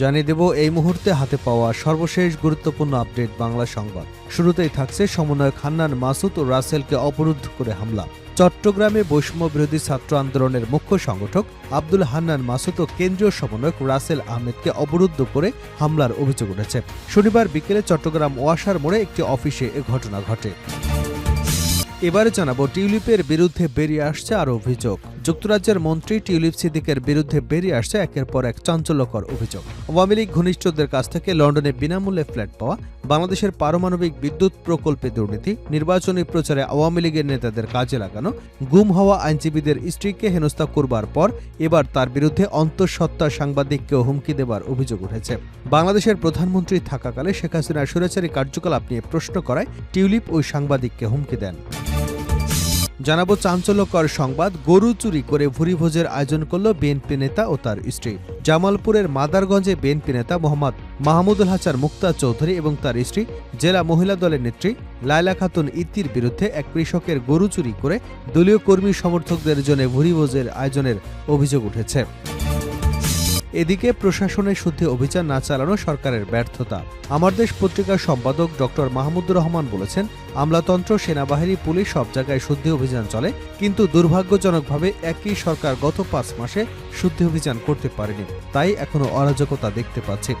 জানিয়ে দেব এই মুহূর্তে হাতে পাওয়া সর্বশেষ গুরুত্বপূর্ণ আপডেট বাংলা সংবাদ। শুরুতেই থাকছে সমন্বয়ক হান্নান মাসুদ ও রাসেলকে অবরুদ্ধ করে হামলা। চট্টগ্রামে বৈষম্য বিরোধী ছাত্র আন্দোলনের মুখ্য সংগঠক আব্দুল হান্নান মাসুদ ও কেন্দ্রীয় সমন্বয়ক রাসেল আহমেদকে অবরুদ্ধ করে হামলার অভিযোগ উঠেছে। শনিবার বিকেলে চট্টগ্রাম ওয়াসার মোড়ে একটি অফিসে এ ঘটনা ঘটে। এবারে জানাব টিউলিপের বিরুদ্ধে বেরিয়ে আসছে আরও অভিযোগ। যুক্তরাজ্যের মন্ত্রী টিউলিপ সিদ্দিকের বিরুদ্ধে বেরিয়ে আসছে একের পর এক চাঞ্চল্যকর অভিযোগ। আওয়ামী লীগ ঘনিষ্ঠদের কাছ থেকে লন্ডনে বিনামূল্যে ফ্ল্যাট পাওয়া, বাংলাদেশের পারমাণবিক বিদ্যুৎ প্রকল্পে দুর্নীতি, নির্বাচনী প্রচারে আওয়ামী লীগের নেতাদের কাজে লাগানো, গুম হওয়া আইনজীবীদের স্ত্রীকে হেনস্থা করবার পর এবার তার বিরুদ্ধে অন্তঃসত্ত্বা সাংবাদিককেও হুমকি দেবার অভিযোগ উঠেছে। বাংলাদেশের প্রধানমন্ত্রী থাকাকালে শেখ হাসিনার স্বৈরাচারী কার্যকলাপ নিয়ে প্রশ্ন করায় টিউলিপ ওই সাংবাদিককে হুমকি দেন। জানাব চাঞ্চল্যকর সংবাদ। গরু চুরি করে ভুরিভোজের আয়োজন করল বিএনপি নেতা ও তার স্ত্রী। জামালপুরের মাদারগঞ্জে বিএনপি নেতা মোহাম্মদ মাহমুদুল হাসান মুক্তা চৌধুরী এবং তার স্ত্রী, জেলা মহিলা দলের নেত্রী লায়লা খাতুন ইতির বিরুদ্ধে এক কৃষকের গরু চুরি করে দলীয় কর্মী সমর্থকদের জন্য ভুরিভোজের আয়োজনের অভিযোগ উঠেছে। এদিকে প্রশাসনের শুদ্ধি অভিযান না চালানো সরকারের ব্যর্থতা। আমার দেশ পত্রিকার সম্পাদক ডক্টর মাহমুদুর রহমান বলেছেন, আমলাতন্ত্র, সেনাবাহিনী, পুলিশ সব জায়গায় শুদ্ধি অভিযান চলে, কিন্তু দুর্ভাগ্যজনকভাবে একই সরকার গত পাঁচ মাসে শুদ্ধি অভিযান করতে পারেনি। তাই এখনও অরাজকতা দেখতে পাচ্ছি।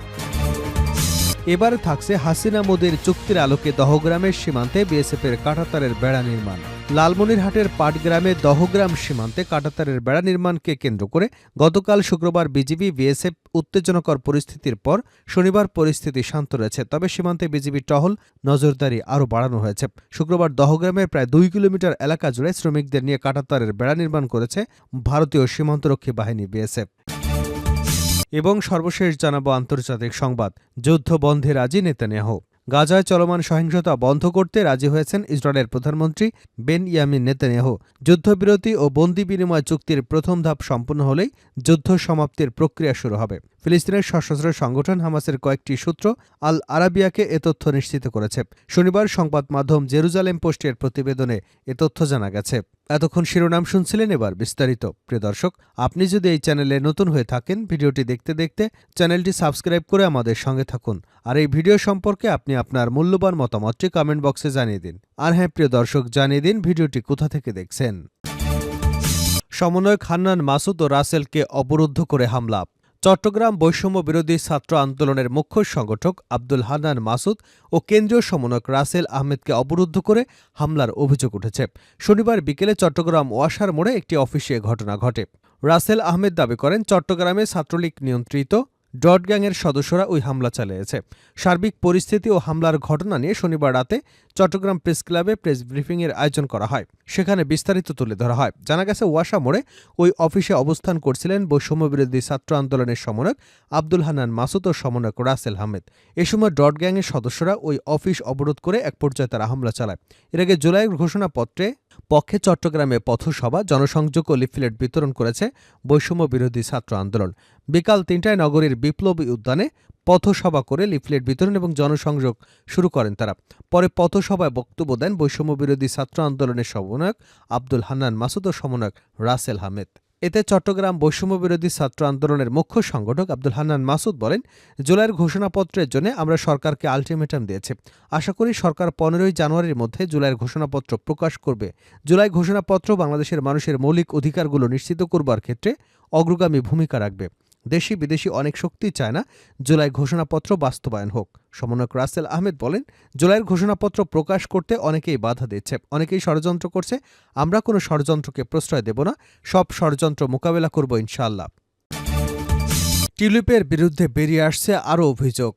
এবারে থাকছে হাসিনা মোদির চুক্তির আলোকে দহগ্রামের সীমান্তে বিএসএফের কাঁটাতারের বেড়া নির্মাণ। লালমনিরহাটের পাটগ্রামে দহগ্রাম সীমান্তে কাঁটাতারের বেড়া নির্মাণকে কেন্দ্র করে গতকাল শুক্রবার বিজিবি বিএসএফ উত্তেজনকর পরিস্থিতির পর শনিবার পরিস্থিতি শান্ত রয়েছে, তবে সীমান্তে বিজিবি টহল নজরদারি আরও বাড়ানো হয়েছে। শুক্রবার দহগ্রামের প্রায় দুই কিলোমিটার এলাকা জুড়ে শ্রমিকদের নিয়ে কাঁটাতারের বেড়া নির্মাণ করেছে ভারতীয় সীমান্তরক্ষী বাহিনী বিএসএফ। এবং সর্বশেষ জানাব আন্তর্জাতিক সংবাদ। যুদ্ধ বন্ধে রাজি নেতানিয়াহু। গাজায় চলমান সহিংসতা বন্ধ করতে রাজি হয়েছেন ইসরায়েলের প্রধানমন্ত্রী বেন ইয়ামিন নেতানিয়াহু। যুদ্ধবিরতি ও বন্দি বিনিময় চুক্তির প্রথম ধাপ সম্পন্ন হলেই যুদ্ধ সমাপ্তির প্রক্রিয়া শুরু হবে। ফিলিস্তিনের সশস্ত্র সংগঠন হামাসের কয়েকটি সূত্র আল আরাবিয়াকে এ তথ্য নিশ্চিত করেছে। শনিবার সংবাদ মাধ্যম জেরুজালেম পোস্টের প্রতিবেদনে এ তথ্য জানা গেছে। এতক্ষণ শিরোনাম শুনছিলেন এবার বিস্তারিত। প্রিয় দর্শক, আপনি যদি এই চ্যানেলে নতুন হয়ে থাকেন, ভিডিওটি দেখতে দেখতে চ্যানেলটি সাবস্ক্রাইব করে আমাদের সঙ্গে থাকুন। আর এই ভিডিও সম্পর্কে আপনি আপনার মূল্যবান মতামতটি কমেন্ট বক্সে জানিয়ে দিন। আর হ্যাঁ প্রিয় দর্শক, জানিয়ে দিন ভিডিওটি কোথা থেকে দেখছেন। সমন্বয়ক হান্নান মাসুদ ও রাসেলকে অবরুদ্ধ করে হামলা। চট্টগ্রাম বৈষম্য বিরোধী ছাত্র আন্দোলনের মুখ্য সংগঠক আব্দুল হানান মাসুদ ও কেন্দ্রীয় সমন্বয়ক রাসেল আহমেদকে অবরুদ্ধ করে হামলার অভিযোগ উঠেছে। শনিবার বিকেলে চট্টগ্রাম ওয়াসার মোড়ে একটি অফিসে ঘটনা ঘটে। রাসেল আহমেদ দাবি করেন, চট্টগ্রামে ছাত্রলীগ নিয়ন্ত্রিত ডট গ্যাংয়ের সদস্যরা ওই হামলা চালিয়েছে। সার্বিক পরিস্থিতি ও হামলার ঘটনা নিয়ে শনিবার রাতে চট্টগ্রাম প্রেস ক্লাবে প্রেস ব্রিফিংয়ের আয়োজন করা হয়। সেখানে বিস্তারিত তুলে ধরা হয়। জানা গেছে, ওয়াসা মোড়ে ওই অফিসে অবস্থান করছিলেন বৈষম্যবিরোধী ছাত্র আন্দোলনের সমন্বয়ক আব্দুল হানান মাসুদ ও সমন্বয়ক রাসেল আহমেদ। এ সময় ডট গ্যাংয়ের সদস্যরা ওই অফিস অবরোধ করে এক পর্যায়ে তারা হামলা চালায়। এর আগে জুলাইয়ের ঘোষণাপত্রে পক্ষে চট্টগ্রামে পথসভা, জনসংযোগ ও লিফলেট বিতরণ করেছে বৈষম্য বিরোধী ছাত্র আন্দোলন। বিকাল তিনটায় নগরীর বিপ্লবী উদ্যানে পথসভা করে লিফলেট বিতরণ এবং জনসংযোগ শুরু করেন তারা। পরে পথসভায় বক্তব্য দেন বৈষম্য বিরোধী ছাত্র আন্দোলনের সমন্বয়ক আব্দুল হান্নান মাসুদ ও সমন্বয়ক রাসেল হামেদ এতে চট্টগ্রাম বৈষম্য বিরোধী ছাত্র আন্দোলনের মুখ্য সংগঠক আব্দুল হান্নান মাসুদ বলেন, জুলাইয়ের ঘোষণাপত্রের জন্য আমরা সরকারকে আলটিমেটাম দিয়েছি। আশা করি সরকার পনেরোই জানুয়ারির মধ্যে জুলাইয়ের ঘোষণাপত্র প্রকাশ করবে। জুলাই ঘোষণাপত্র বাংলাদেশের মানুষের মৌলিক অধিকারগুলো নিশ্চিত করবার ক্ষেত্রে অগ্রগামী ভূমিকা রাখবে। দেশি বিদেশি অনেক শক্তি চায় না, জুলাই ঘোষণাপত্র বাস্তবায়ন হোক। সমন্বয়ক রাসেল আহমেদ বলেন, জুলাইয়ের ঘোষণাপত্র প্রকাশ করতে অনেকেই বাধা দিচ্ছে, অনেকেই ষড়যন্ত্র করছে, আমরা কোনো ষড়যন্ত্রকে প্রশ্রয় দেব না, সব ষড়যন্ত্র মোকাবেলা করব ইনশাআল্লাহ। টিউলিপের বিরুদ্ধে বেরিয়ে আসছে আরও অভিযোগ।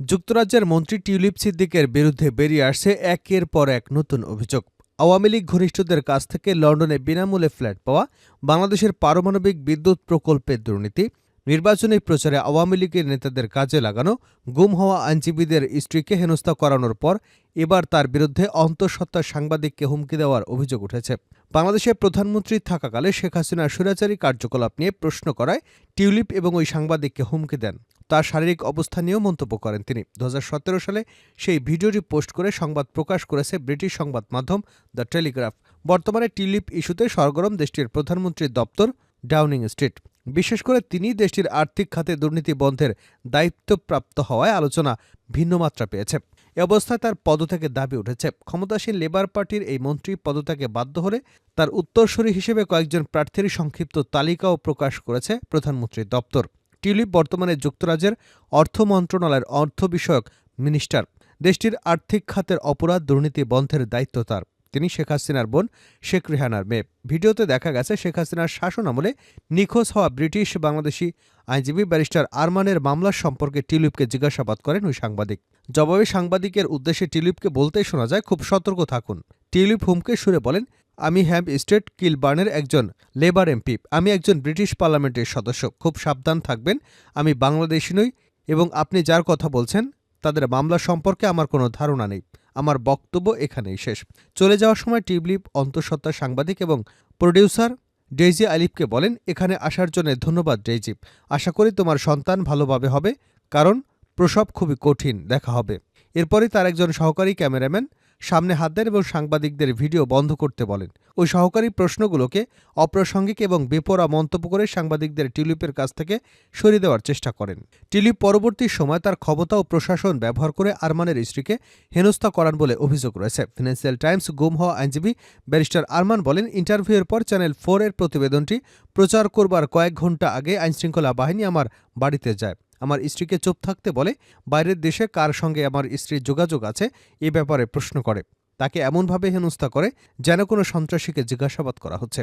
যুক্তরাজ্যের মন্ত্রী টিউলিপ সিদ্দিকের বিরুদ্ধে বেরিয়ে আসছে একের পর এক নতুন অভিযোগ। আওয়ামী লীগ ঘনিষ্ঠদের কাছ থেকে লন্ডনে বিনামূল্যে ফ্ল্যাট পাওয়া, বাংলাদেশের পারমাণবিক বিদ্যুৎ প্রকল্পের দুর্নীতি নির্বাচনী প্রচারে আওয়ামী লীগের নেতাদের কাজে লাগানো, গুম হওয়া আইনজীবীদের স্ত্রীকে হেনস্থা করানোর পর এবার তার বিরুদ্ধে অন্তঃসত্ত্বা সাংবাদিককে হুমকি দেওয়ার অভিযোগ উঠেছে। বাংলাদেশের প্রধানমন্ত্রী থাকাকালে শেখ হাসিনার স্বৈরাচারী কার্যকলাপ নিয়ে প্রশ্ন করায় টিউলিপ এবং ওই সাংবাদিককে হুমকি দেন। তার শারীরিক অবস্থা নিয়েও মন্তব্য করেন তিনি। দু হাজার সতেরো সালে সেই ভিডিওটি পোস্ট করে সংবাদ প্রকাশ করেছে ব্রিটিশ সংবাদ মাধ্যম দ্য টেলিগ্রাফ। বর্তমানে টিউলিপ ইস্যুতে সরগরম দেশটির প্রধানমন্ত্রীর দপ্তর ডাউনিং স্ট্রিট। বিশেষ করে তিনি দেশটির আর্থিক খাতে দুর্নীতি বন্ধের দায়িত্বপ্রাপ্ত হওয়ায় আলোচনা ভিন্ন মাত্রা পেয়েছে। এ অবস্থায় তার পদত্যাগের দাবি উঠেছে। ক্ষমতাসীন লেবার পার্টির এই মন্ত্রী পদত্যাগে বাধ্য হলে তার উত্তরসূরি হিসেবে কয়েকজন প্রার্থীর সংক্ষিপ্ত তালিকাও প্রকাশ করেছে প্রধানমন্ত্রীর দপ্তর। টিউলিপ বর্তমানে যুক্তরাজ্যের অর্থ মন্ত্রণালয়ের অর্থ বিষয়ক মিনিস্টার। দেশটির আর্থিক খাতের অপরাধ দুর্নীতি বন্ধের দায়িত্ব তার। তিনি শেখ হাসিনার বোন শেখ রেহানার মেয়ে। ভিডিওতে দেখা গেছে শেখ হাসিনার শাসন আমলে নিখোঁজ হওয়া ব্রিটিশ বাংলাদেশি আইনজীবী ব্যারিস্টার আরমানের মামলা সম্পর্কে টিউলিপকে জিজ্ঞাসাবাদ করেন ওই সাংবাদিক। জবাবে সাংবাদিকের উদ্দেশ্যে টিউলিপকে বলতেই শোনা যায়, খুব সতর্ক থাকুন। টিউলিপ হুমকে সুরে বলেন, আমি হ্যাম্প স্টেট কিলবার্নের একজন লেবার এমপি। আমি একজন ব্রিটিশ পার্লামেন্টের সদস্য। খুব সাবধান থাকবেন। আমি বাংলাদেশি নই এবং আপনি যার কথা বলছেন, তাদের মামলা সম্পর্কে আমার কোনো ধারণা নেই। আমার বক্তব্য এখানেই শেষ। চলে যাওয়ার সময় টিবলিপ, অন্তঃসত্ত্বা সাংবাদিক এবং প্রডিউসার ডেইজি আলিফকে বলেন, এখানে আসার জন্য ধন্যবাদ ডেইজিপ আশা করি তোমার সন্তান ভালোভাবে হবে, কারণ প্রসব খুবই কঠিন, দেখা হবে। এরপরই তার একজন সহকারী ক্যামেরাম্যান সামনে হাত দেন এবং সাংবাদিকদের ভিডিও বন্ধ করতে বলেন। ওই সহকারী প্রশ্নগুলোকে অপ্রাসঙ্গিক এবং বেপরা মন্তব্য করে সাংবাদিকদের টিউলিপের কাছ থেকে সরিয়ে দেওয়ার চেষ্টা করেন। টিউলিপ পরবর্তী সময় তার ক্ষমতা ও প্রশাসন ব্যবহার করে আরমানের স্ত্রীকে হেনস্থা করান বলে অভিযোগ রয়েছে। ফিনান্সিয়াল টাইমস গুম হওয়া আইনজীবী ব্যারিস্টার আরমান বলেন, ইন্টারভিউয়ের পর চ্যানেল ফোর এর প্রতিবেদনটি প্রচার করবার কয়েক ঘণ্টা আগে আইনশৃঙ্খলা বাহিনী আমার বাড়িতে যায়। আমার স্ত্রীকে চুপ থাকতে বলে, বাইরের দেশে কার সঙ্গে আমার স্ত্রীর যোগাযোগ আছে? এ ব্যাপারে প্রশ্ন করে। তাকে এমনভাবে হেনস্থা করে যেন কোনো সন্ত্রাসীকে জিজ্ঞাসাবাদ করা হচ্ছে।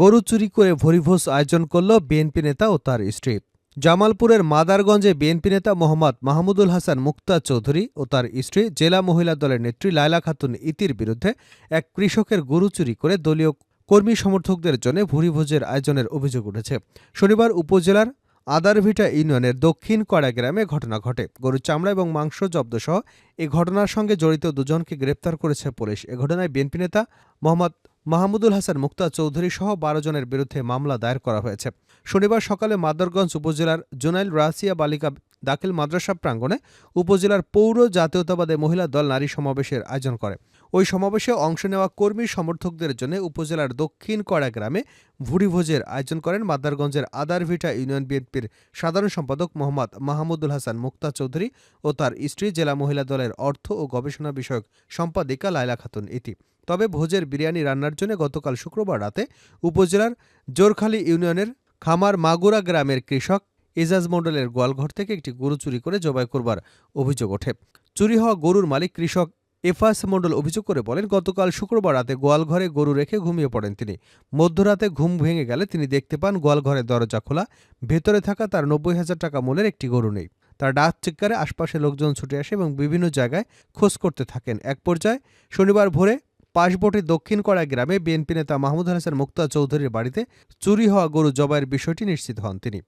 গরু চুরি করে ভরিভোজ আয়োজন করল বিএনপি নেতা ও তার স্ত্রী। জামালপুরের মাদারগঞ্জে বিএনপি নেতা মোহাম্মদ মাহমুদুল হাসান মুক্তা চৌধুরী ও তার স্ত্রী জেলা মহিলা দলের নেত্রী লায়লা খাতুন ইতির বিরুদ্ধে এক কৃষকের গরু চুরি করে দলীয় কর্মী সমর্থকদের জন্য ভুরিভোজের আয়োজনের অভিযোগ উঠেছে। শনিবার উপজেলার আদারভিটা ইউনিয়নের দক্ষিণ কড়া গ্রামে ঘটনা ঘটে। গরুর চামড়া এবং মাংস জব্দসহ এ ঘটনার সঙ্গে জড়িত দুজনকে গ্রেপ্তার করেছে পুলিশ। এ ঘটনায় বিএনপি নেতা মোহাম্মদ মাহমুদুল হাসান মুক্তা চৌধুরী সহ বারো জনের বিরুদ্ধে মামলা দায়ের করা হয়েছে। শনিবার সকালে মাদারগঞ্জ উপজেলার জোনাইল রাসিয়া বালিকা দাখিল মাদ্রাসা প্রাঙ্গণে উপজেলার পৌর জাতীয়তাবাদে মহিলা দল নারী সমাবেশের আয়োজন করে। ওই সমাবেশে অংশ নেওয়া কর্মী সমর্থকদের জন্য উপজেলার দক্ষিণ কড়া গ্রামে ভুরিভোজের আয়োজন করেন মাদারগঞ্জের আদারভিটা ইউনিয়ন বিএনপির সাধারণ সম্পাদক মোহাম্মদ মাহমুদুল হাসান মুক্তা চৌধুরী ও তার স্ত্রী জেলা মহিলা দলের অর্থ ও গবেষণা বিষয়ক সম্পাদিকা লায়লা খাতুন ইতি। তবে ভোজের বিরিয়ানি রান্নার জন্য গতকাল শুক্রবার রাতে উপজেলার জোরখালী ইউনিয়নের খামার মাগুরা গ্রামের কৃষক এজাজ মণ্ডলের গোয়ালঘর থেকে একটি গরু চুরি করে জবাই করবার অভিযোগ ওঠে। চুরি হওয়া গরুর মালিক কৃষক এফাস মণ্ডল অভিযোগ করে বলেন, গতকাল শুক্রবার রাতে গোয়ালঘরে গরু রেখে ঘুমিয়ে পড়েন তিনি। মধ্যরাতে ঘুম ভেঙে গেলে তিনি দেখতে পান গোয়ালঘরের দরজা খোলা, ভেতরে থাকা তার নব্বই হাজার টাকা মূল্যের একটি গরু নেই। তার ডাক চিৎকারে আশপাশে লোকজন ছুটে আসে এবং বিভিন্ন জায়গায় খোঁজ করতে থাকেন। এক পর্যায়ে শনিবার ভোরে পাশবটি দক্ষিণ কড়া গ্রামে বিএনপি নেতা মাহমুদ হাসান মুক্তা চৌধুরীর বাড়িতে চুরি হওয়া গরু জবাইয়ের বিষয়টি নিশ্চিত হন তিনি।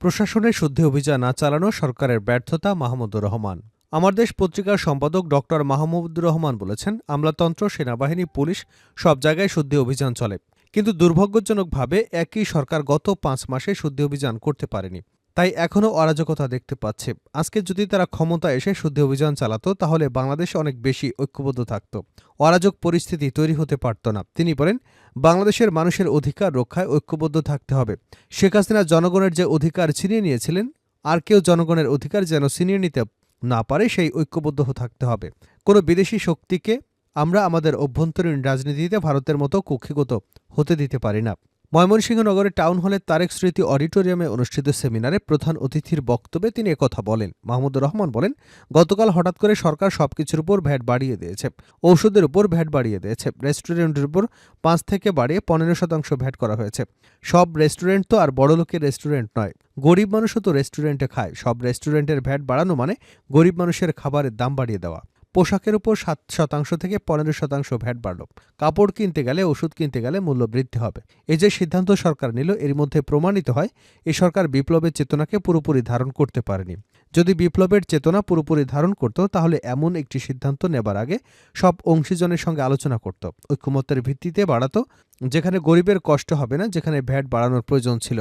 প্রশাসনের শুদ্ধি অভিযান না চালানো সরকারের ব্যর্থতা মাহমুদুর রহমান। আমার দেশ পত্রিকার সম্পাদক ডক্টর মাহমুদুর রহমান বলেছেন, আমলাতন্ত্র, সেনাবাহিনী, পুলিশ সব জায়গায় শুদ্ধি অভিযান চলে। কিন্তু দুর্ভাগ্যজনকভাবে একই সরকার গত পাঁচ মাসে শুদ্ধি অভিযান করতে পারেনি। তাই এখনও অরাজকতা দেখতে পাচ্ছে। আজকে যদি তারা ক্ষমতা এসে শুদ্ধি অভিযান চালাতো, তাহলে বাংলাদেশ অনেক বেশি ঐক্যবদ্ধ থাকত। অরাজক পরিস্থিতি তৈরি হতে পারত না। তিনি বলেন, বাংলাদেশের মানুষের অধিকার রক্ষায় ঐক্যবদ্ধ থাকতে হবে। শেখ হাসিনা জনগণের যে অধিকার ছিনিয়ে নিয়েছিলেন, আর কেউ জনগণের অধিকার যেন ছিনিয়ে নিতে না পারে, সেই ঐক্যবদ্ধ থাকতে হবে। কোনো বিদেশি শক্তিকে আমরা আমাদের অভ্যন্তরীণ রাজনীতিতে ভারতের মতো কক্ষিগত হতে দিতে পারি না। ময়মনসিংহ নগরের টাউন হলে তারেক স্মৃতি অডিটোরিয়ামে অনুষ্ঠিত সেমিনারে প্রধান অতিথির বক্তব্যে তিনি একথা বলেন। মাহমুদুর রহমান বলেন, গতকাল হঠাৎ করে সরকার সবকিছুর উপর ভ্যাট বাড়িয়ে দিয়েছে। ঔষধের উপর ভ্যাট বাড়িয়ে দিয়েছে। রেস্টুরেন্টের উপর পাঁচ থেকে বাড়িয়ে পনেরো শতাংশ ভ্যাট করা হয়েছে। সব রেস্টুরেন্ট তো আর বড়লোকের রেস্টুরেন্ট নয়। গরিব মানুষও তো রেস্টুরেন্টে খায়। সব রেস্টুরেন্টের ভ্যাট বাড়ানো মানে গরিব মানুষের খাবারের দাম বাড়িয়ে দেওয়া। পোশাকের উপর সাত শতাংশ থেকে পনেরো শতাংশ ভ্যাট বাড়ল। কাপড় কিনতে গেলে, ওষুধ কিনতে গেলে মূল্য বৃদ্ধি হবে। এই যে সিদ্ধান্ত সরকার নিল, এর মধ্যে প্রমাণিত হয়, এ সরকার বিপ্লবের চেতনাকে পুরোপুরি ধারণ করতে পারেনি। যদি বিপ্লবের চেতনা পুরোপুরি ধারণ করত, তাহলে এমন একটি সিদ্ধান্ত নেবার আগে সব অংশীজনের সঙ্গে আলোচনা করত। ঐক্যমত্যের ভিত্তিতে বাড়াতো, যেখানে গরিবের কষ্ট হবে না, যেখানে ভ্যাট বাড়ানোর প্রয়োজন ছিল।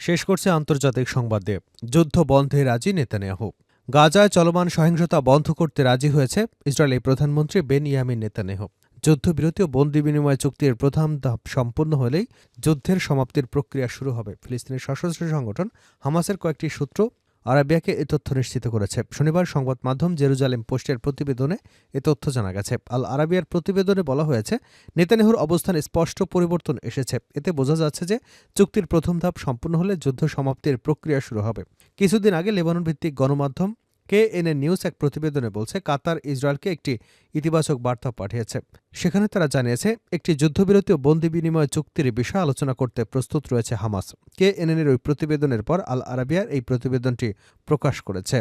শেষ করছে আন্তর্জাতিক সংবাদে যুদ্ধ বন্ধে রাজি নেতানিয়াহু। গাজায় চলমান সহিংসতা বন্ধ করতে রাজি হয়েছে ইসরায়েলের প্রধানমন্ত্রী বেন ইয়ামিন নেতানেহ। যুদ্ধবিরতি ও বন্দি বিনিময় চুক্তির প্রথম ধাপ সম্পন্ন হলেই যুদ্ধের সমাপ্তির প্রক্রিয়া শুরু হবে। ফিলিস্তিনের সশস্ত্র সংগঠন হামাসের কয়েকটি সূত্র আরাবিয়াকে এ তথ্য নিশ্চিত করেছে। শনিবার সংবাদ মাধ্যম জেরুজালেম পোস্টের প্রতিবেদনে এ তথ্য জানা গেছে। আল আরাবিয়ার প্রতিবেদনে বলা হয়েছে, নেতানেহুর অবস্থান স্পষ্ট পরিবর্তন এসেছে। এতে বোঝা যাচ্ছে যে চুক্তির প্রথম ধাপ সম্পূর্ণ হলে যুদ্ধ সমাপ্তির প্রক্রিয়া শুরু হবে। কিছুদিন আগে লেবানন ভিত্তিক গণমাধ্যম কেএনএ নিউজ এক প্রতিবেদনে বলছে, কাতার ইসরায়েলকে একটি ইতিবাচক বার্তা পাঠিয়েছে। সেখানে তারা জানিয়েছে, একটি যুদ্ধবিরতি ও বন্দি বিনিময় চুক্তির বিষয়ে আলোচনা করতে প্রস্তুত রয়েছে হামাস। কেএনএনের ওই প্রতিবেদনের পর আল আরাবিয়ার এই প্রতিবেদনটি প্রকাশ করেছে।